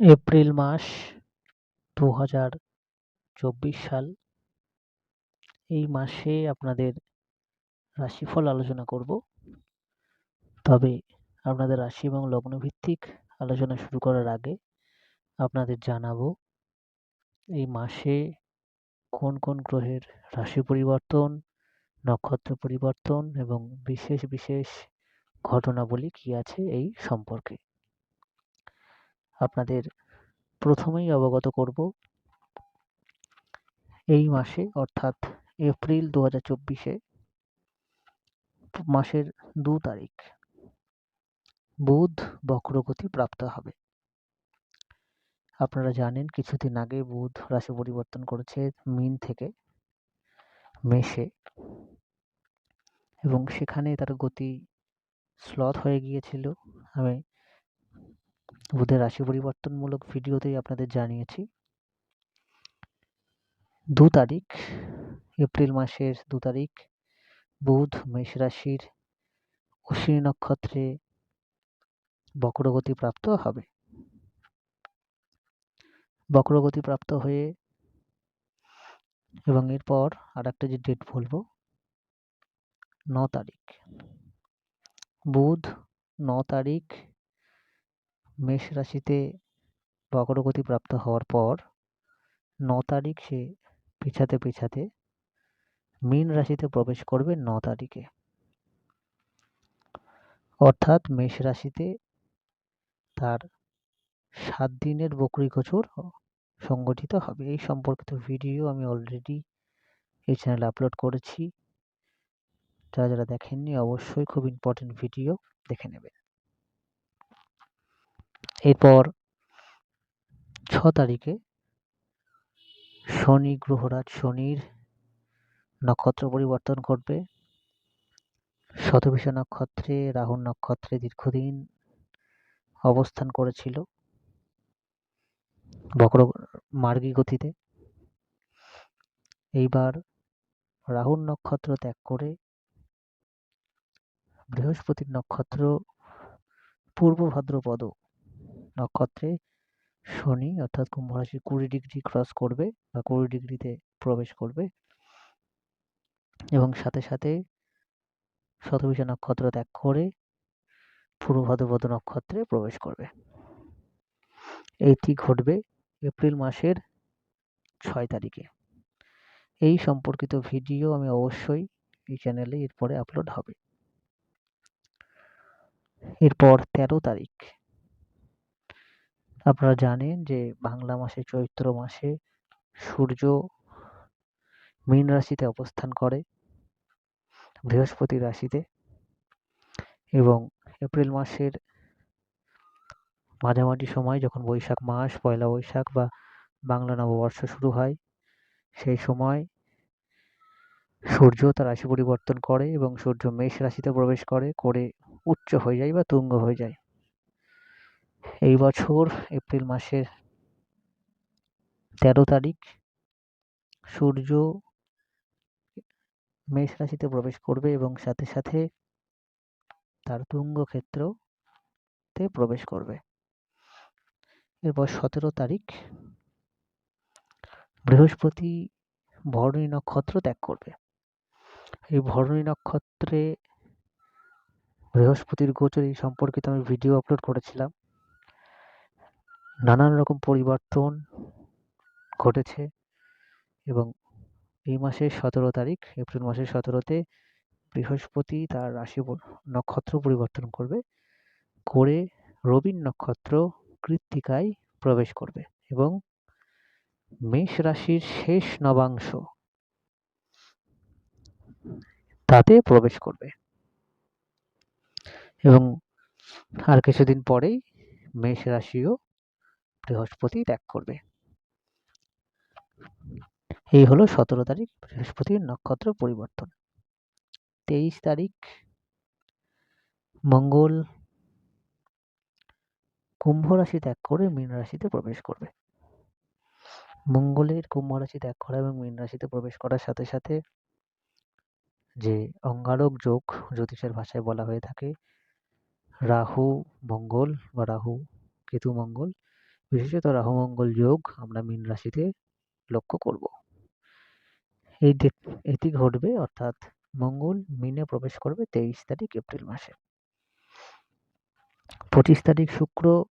April মাস দু হাজার চব্বিশ সাল। এই মাসে আপনাদের রাশিফল আলোচনা করব। তবে আপনাদের রাশি এবং লগ্ন ভিত্তিক আলোচনা শুরু করার আগে আপনাদের জানাব, এই মাসে কোন কোন গ্রহের রাশি পরিবর্তন, নক্ষত্র পরিবর্তন এবং বিশেষ বিশেষ ঘটনাবলী কি আছে এই সম্পর্কে। আপনাদের প্রথমেই অবগত করব। এই মাসে, অর্থাৎ এপ্রিল দু হাজার চব্বিশে, মাসের দু তারিখ, বুধ বক্রগতি প্রাপ্ত হবে। আপনারা জানেন, কিছুদিন আগে বুধ রাশি পরিবর্তন করেছে মিন থেকে মেষে এবং সেখানে তার গতি স্লথ হয়ে গিয়েছিল। আমি বুধের রাশি পরিবর্তনমূলক ভিডিওতেই আপনাদের জানিয়েছি। দু তারিখ, এপ্রিল মাসের দু তারিখ, বুধ, মেষ রাশির অশ্বিনী নক্ষত্রে বক্রগতি প্রাপ্ত হবে। বক্রগতি প্রাপ্ত হয়ে এবং এরপর আর একটা যে ডেট বলব, ন তারিখ। বুধ, ন তারিখ মেষ রাশিতে বক্রগতি প্রাপ্ত হওয়ার পর ন তারিখ সে পিছাতে পিছাতে মীন রাশিতে প্রবেশ করবে ন তারিখে। অর্থাৎ মেষ রাশিতে তার সাত দিনের বকরি গোচর সংগঠিত হবে। এই সম্পর্কিত ভিডিও আমি অলরেডি এই চ্যানেলে আপলোড করেছি। যারা যারা দেখেননি, অবশ্যই খুব ইম্পর্টেন্ট ভিডিও দেখে নেবেন। এরপর ছ তারিখে শনি গ্রহরাজ শনির নক্ষত্র পরিবর্তন করবে শতভিষা নক্ষত্রে রাহুল নক্ষত্রে দীর্ঘদিন অবস্থান করেছিল বক্র মার্গী গতিতে। এইবার রাহুল নক্ষত্র ত্যাগ করে বৃহস্পতির নক্ষত্র পূর্ব ভাদ্রপদ নক্ষত্রে শনি অর্থাৎ কুম্ভ রাশির কুড়ি ডিগ্রি ক্রস করবে বা কুড়ি ডিগ্রিতে প্রবেশ করবে। এবং সাথে সাথে শতভিষা নক্ষত্র ত্যাগ করে পূর্ব ভাদ্রপদ নক্ষত্রে প্রবেশ করবে। এইটি ঘটবে এপ্রিল মাসের ছয় তারিখে। এই সম্পর্কিত ভিডিও আমি অবশ্যই এই চ্যানেলে এরপরে আপলোড হবে। এরপর তেরো তারিখ। আপনারা জানেন যে বাংলা মাসে, চৈত্র মাসে সূর্য মীন রাশিতে অবস্থান করে, বৃহস্পতি রাশিতে এবং এপ্রিল মাসের মাঝামাঝি সময় যখন বৈশাখ মাস, পয়লা বৈশাখ বা বাংলা নববর্ষ শুরু হয়, সেই সময় সূর্য তার রাশি পরিবর্তন করে এবং সূর্য মেষ রাশিতে প্রবেশ করে করে উচ্চ হয়ে যায় বা তুঙ্গ হয়ে যায়। এই বছর এপ্রিল মাসের তেরো তারিখ সূর্য মেষ রাশিতে প্রবেশ করবে এবং সাথে সাথে তার তুঙ্গ ক্ষেত্রতে প্রবেশ করবে। এরপর সতেরো তারিখ বৃহস্পতি ভরণী নক্ষত্র ত্যাগ করবে। এই ভরণী নক্ষত্রে বৃহস্পতির গোচর এই সম্পর্কিত আমি ভিডিও আপলোড করেছিলাম। নানান রকম পরিবর্তন ঘটেছে এবং এই মাসের সতেরো তারিখ, এপ্রিল মাসের সতেরোতে বৃহস্পতি তার রাশি নক্ষত্র পরিবর্তন করবে, করে রবির নক্ষত্র কৃত্তিকায় প্রবেশ করবে এবং মেষ রাশির শেষ নবাংশ তাতে প্রবেশ করবে। এবং আর কিছুদিন পরেই মেষ রাশিও বৃহস্পতি ত্যাগ করবে। এই হলো সতেরো তারিখ, বৃহস্পতির নক্ষত্র পরিবর্তন। তেইশ তারিখ, মঙ্গল কুম্ভ রাশি ত্যাগ করে মীন রাশিতে প্রবেশ করবে। মঙ্গলের কুম্ভ রাশি ত্যাগ করা এবং মীন রাশিতে প্রবেশ করার সাথে সাথে যে অঙ্গারক যোগ জ্যোতিষের ভাষায় বলা হয়ে থাকে, রাহু মঙ্গল বা রাহু কেতু মঙ্গল বিশেষত রাহু মঙ্গল যোগ আমরা মীন রাশিতে লক্ষ্য করব। এই এটি ঘটবে অর্থাৎ মঙ্গল মিনে প্রবেশ করবে তেইশ তারিখ এপ্রিল মাসে। পঁচিশ তারিখ শুক্র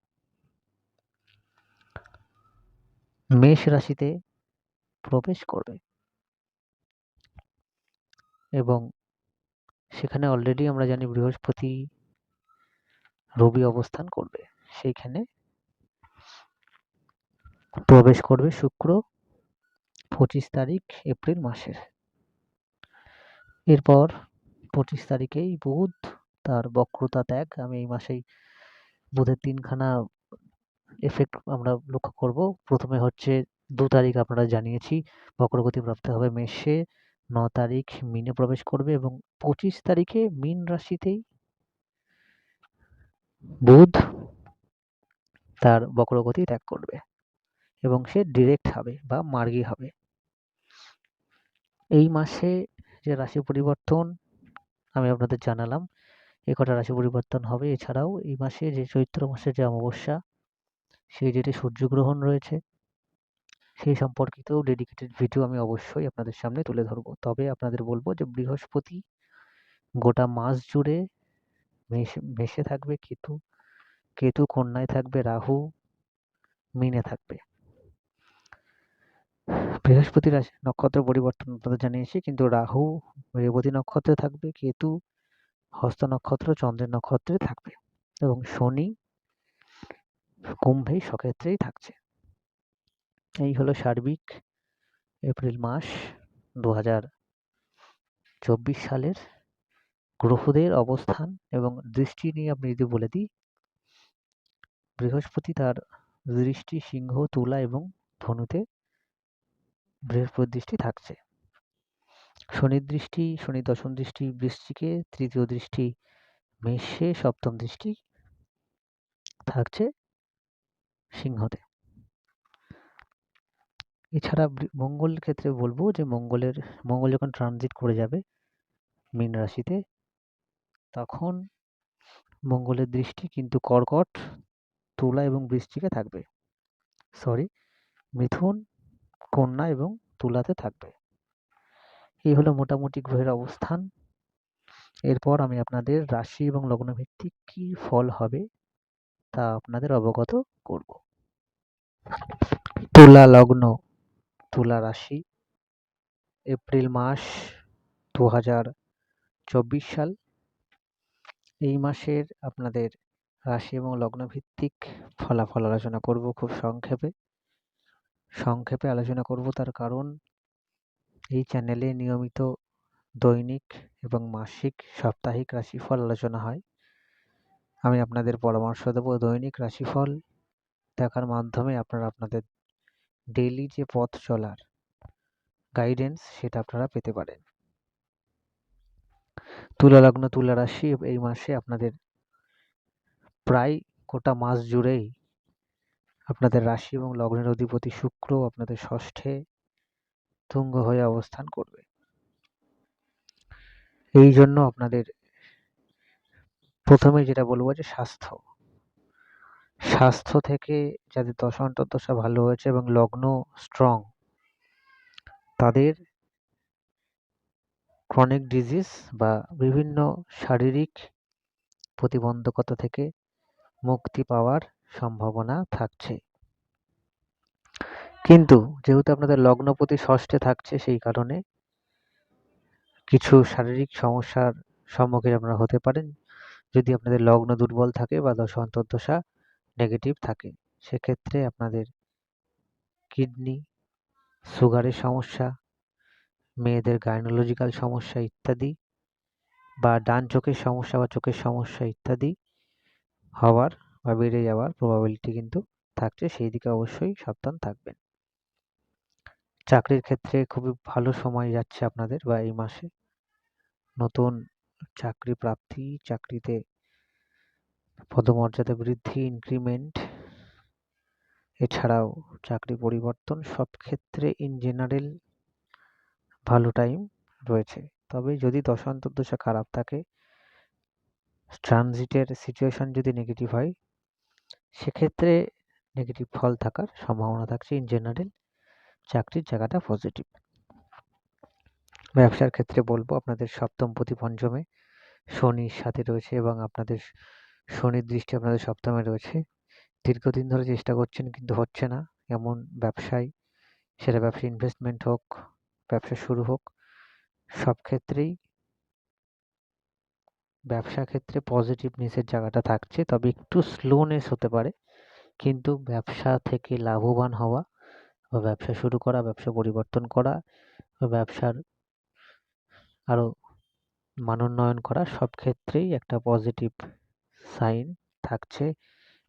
মেষ রাশিতে প্রবেশ করবে। এবং সেখানে অলরেডি আমরা জানি বৃহস্পতি রবি অবস্থান করবে। সেইখানে প্রবেশ করবে শুক্র পঁচিশ তারিখ এপ্রিল মাসের। এরপর পঁচিশ তারিখেই বুধ তার বক্রতা ত্যাগ। আমি এই মাসেই বুধের তিনখানা এফেক্ট আমরা লক্ষ্য করব। প্রথমে হচ্ছে দু তারিখ আপনারা জানিয়েছি, বক্রগতি প্রাপ্ত হবে মেষে। ন তারিখ মিনে প্রবেশ করবে এবং পঁচিশ তারিখে মীন রাশিতেই বুধ তার বক্রগতি ত্যাগ করবে। এবং সে ডিরেক্ট হবে বা মার্গী হবে। এই মাসে যে রাশি পরিবর্তন আমি আপনাদের জানালাম, এ কটা রাশি পরিবর্তন হবে। এছাড়াও এই মাসে যে চৈত্র মাসের যে অমাবস্যা, সেই যেটি সূর্যগ্রহণ রয়েছে। সেই সম্পর্কিতও ডেডিকেটেড ভিডিও আমি অবশ্যই আপনাদের সামনে তুলে ধরবো। তবে আপনাদের বলব যে বৃহস্পতি গোটা মাস জুড়ে মেষে থাকবে, কেতু কেতু কন্যায় থাকবে, রাহু, মিনে থাকবে। বৃহস্পতি রাশি নক্ষত্র পরিবর্তন আপনাদের জানিয়েছি, কিন্তু রাহু রেবতী নক্ষত্রে থাকবে, কেতু হস্ত নক্ষত্র, চন্দ্রের নক্ষত্রে থাকবে এবং শনি কুম্ভেই সক্ষেত্রেই থাকছে। এই হলো সার্বিক এপ্রিল মাস দু চব্বিশ সালের গ্রহদের অবস্থান এবং দৃষ্টি নিয়ে আপনি যদি বলে দিই, বৃহস্পতি তার দৃষ্টি সিংহ, তুলা এবং ধনুতে বৃহস্পতি দৃষ্টি থাকছে। শনির দৃষ্টি, শনি দশম দৃষ্টি, বৃশ্চিকে তৃতীয় দৃষ্টি, মেষে সপ্তম দৃষ্টি থাকছে সিংহতে। এছাড়া মঙ্গল ক্ষেত্রে বলব যে মঙ্গলের, মঙ্গল যখন ট্রানজিট করে যাবে মীন রাশিতে, তখন মঙ্গলের দৃষ্টি কিন্তু কর্কট, তুলা এবং বৃশ্চিকে থাকবে। সরি মিথুন কন্যা এবং তুলাতে থাকবে। এই হলো মোটামুটি গ্রহের অবস্থান। এরপর আমি আপনাদের রাশি এবং লগ্ন ভিত্তিক কী ফল হবে তা আপনাদের অবগত করব। তুলা লগ্ন, তুলা রাশি, এপ্রিল মাস দু হাজার চব্বিশ সাল। এই মাসের আপনাদের রাশি এবং লগ্ন ভিত্তিক ফলাফল আলোচনা করব খুব সংক্ষেপে। সংক্ষেপে আলোচনা করব তার কারণ, এই চ্যানেলে নিয়মিত দৈনিক এবং মাসিক সাপ্তাহিক রাশিফল আলোচনা হয়। আমি আপনাদের পরামর্শ দেব দৈনিক রাশিফল দেখার মাধ্যমে আপনারা আপনাদের ডেইলি যে পথ চলার গাইডেন্স সেটা আপনারা পেতে পারেন। তুলা লগ্ন, তুলা রাশি এই মাসে আপনাদের প্রায় গোটা মাস জুড়েই আপনাদের রাশি এবং লগ্নের অধিপতি শুক্র আপনাদের ষষ্ঠে তুঙ্গ হয়ে অবস্থান করবে। এই জন্য আপনাদের প্রথমে যেটা বলব যে স্বাস্থ্য। স্বাস্থ্য থেকে যাদের দশা অন্তর্দশা ভালো হয়েছে এবং লগ্ন স্ট্রং তাদের ক্রনিক ডিজিজ বা বিভিন্ন শারীরিক প্রতিবন্ধকতা থেকে মুক্তি পাওয়ার সম্ভাবনা থাকছে। কিন্তু যেহেতু আপনাদের লগ্নপতি ষষ্ঠে থাকছে সেই কারণে কিছু শারীরিক সমস্যার সম্মুখীন আপনারা হতে পারেন। যদি আপনাদের লগ্ন দুর্বল থাকে বা দশা অন্তর্দশা নেগেটিভ থাকে, সেক্ষেত্রে আপনাদের কিডনি সুগারের সমস্যা, মেয়েদের গাইনোলজিক্যাল সমস্যা ইত্যাদি বা ডান চোখের সমস্যা বা চোখের সমস্যা ইত্যাদি হওয়ার বা বেড়ে যাওয়ার প্রবাবিলিটি কিন্তু থাকছে, সেই দিকে অবশ্যই সাবধান থাকবেন। চাকরির ক্ষেত্রে খুবই ভালো সময় যাচ্ছে আপনাদের বা এই মাসে। নতুন চাকরি প্রাপ্তি, চাকরিতে পদমর্যাদা বৃদ্ধি ইনক্রিমেন্ট এছাড়াও চাকরি পরিবর্তন, সব ক্ষেত্রে ইন জেনারেল ভালো টাইম রয়েছে। তবে যদি দশা খারাপ থাকে ট্রানজিটের সিচুয়েশন যদি নেগেটিভ হয় সেক্ষেত্রে নেগেটিভ ফল থাকার সম্ভাবনা থাকছে ইন জেনারেল চাকরির জায়গাটা পজিটিভ ব্যবসার ক্ষেত্রে বলব আপনাদের সপ্তম প্রতি পঞ্চমে শনির সাথে রয়েছে এবং আপনাদের শনির দৃষ্টি আপনাদের সপ্তমে রয়েছে। দীর্ঘদিন ধরে চেষ্টা করছেন কিন্তু হচ্ছে না। এমন ব্যবসায় সেটা ব্যবসা ইনভেস্টমেন্ট হোক, ব্যবসা শুরু হোক, সব ক্ষেত্রেই ব্যবসা ক্ষেত্রে পজিটিভনেসের জায়গাটা থাকছে। তবে একটু স্লোনেস হতে পারে। কিন্তু ব্যবসা থেকে লাভবান হওয়া বা ব্যবসা শুরু করা, ব্যবসা পরিবর্তন করা বা ব্যবসার আরও মানোন্নয়ন করা সব ক্ষেত্রেই একটা পজিটিভ সাইন থাকছে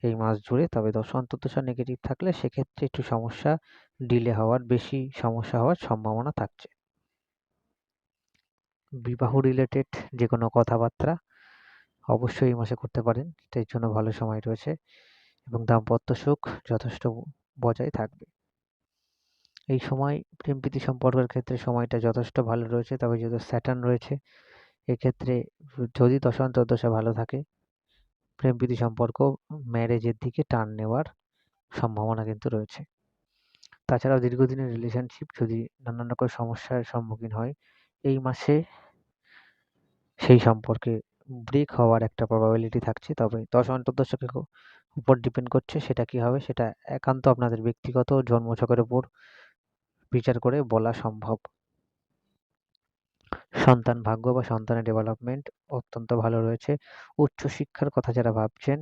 এই মাস জুড়ে। তবে দশা অন্তর্দশা নেগেটিভ থাকলে সেক্ষেত্রে একটু সমস্যা ডিলে হওয়ার, বেশি সমস্যা হওয়ার সম্ভাবনা থাকছে। বিবাহ রিলেটেড যে কোনো কথাবার্তা অবশ্যই এই মাসে করতে পারেন। এটার জন্য ভালো সময় রয়েছে এবং দাম্পত্য সুখ যথেষ্ট বজায় থাকবে। এই সময় প্রেম প্রীতি সম্পর্কের ক্ষেত্রে সময়টা যথেষ্ট ভালো রয়েছে, তবে যেহেতু স্যাটার্ন রয়েছে, এক্ষেত্রে যদি দশা অন্তর্দশা ভালো থাকে, প্রেম প্রীতি সম্পর্ক ম্যারেজের দিকে টার্ন নেওয়ার সম্ভাবনা কিন্তু রয়েছে। তাছাড়াও দীর্ঘদিনের রিলেশনশিপ যদি নানান রকম সমস্যার সম্মুখীন হয়, এই মাসে সেই সম্পর্কে ব্রেক হওয়ার একটা প্রবাবিলিটি থাকছে। তবে দশ অন্তর্দশকের উপর ডিপেন্ড করছে সেটা কি হবে, সেটা একান্ত আপনাদের ব্যক্তিগত জন্মছকের উপর বিচার করে বলা সম্ভব। সন্তান ভাগ্য বা সন্তানের ডেভেলপমেন্ট অত্যন্ত ভালো রয়েছে। উচ্চশিক্ষার কথা যারা ভাবছেন,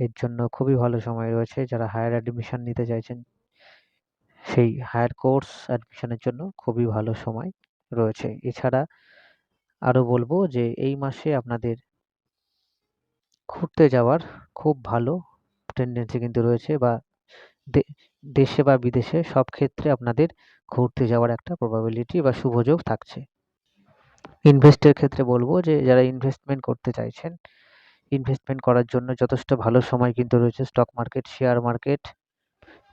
এর জন্য খুবই ভালো সময় রয়েছে। যারা হায়ার অ্যাডমিশন নিতে চাইছেন, সেই হায়ার কোর্স অ্যাডমিশনের জন্য খুবই ভালো সময় রয়েছে। এছাড়া আরও বলব যে, এই মাসে আপনাদের ঘুরতে যাওয়ার খুব ভালো টেন্ডেন্সি কিন্তু রয়েছে বা দেশে বা বিদেশে সব ক্ষেত্রে আপনাদের ঘুরতে যাওয়ার একটা প্রবাবিলিটি বা সুযোগ থাকছে। ইনভেস্টের ক্ষেত্রে বলব যে, যারা ইনভেস্টমেন্ট করতে চাইছেন ইনভেস্টমেন্ট করার জন্য যথেষ্ট ভালো সময় কিন্তু রয়েছে। Stock market share market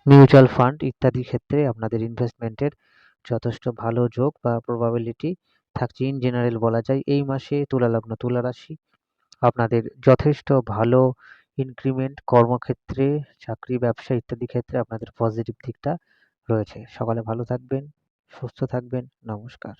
mutual fund ইত্যাদি ক্ষেত্রে আপনাদের ইনভেস্টমেন্টের যথেষ্ট ভালো যোগ বা প্রবাবিলিটি থাকছে। ইন জেনারেল বলা যায়, এই মাসে তুলা লগ্ন তুলা রাশি। আপনাদের যথেষ্ট ভালো ইনক্রিমেন্ট কর্মক্ষেত্রে, চাকরি, ব্যবসা ইত্যাদি ক্ষেত্রে আপনাদের পজিটিভ দিকটা রয়েছে। সকালে ভালো থাকবেন, সুস্থ থাকবেন। নমস্কার।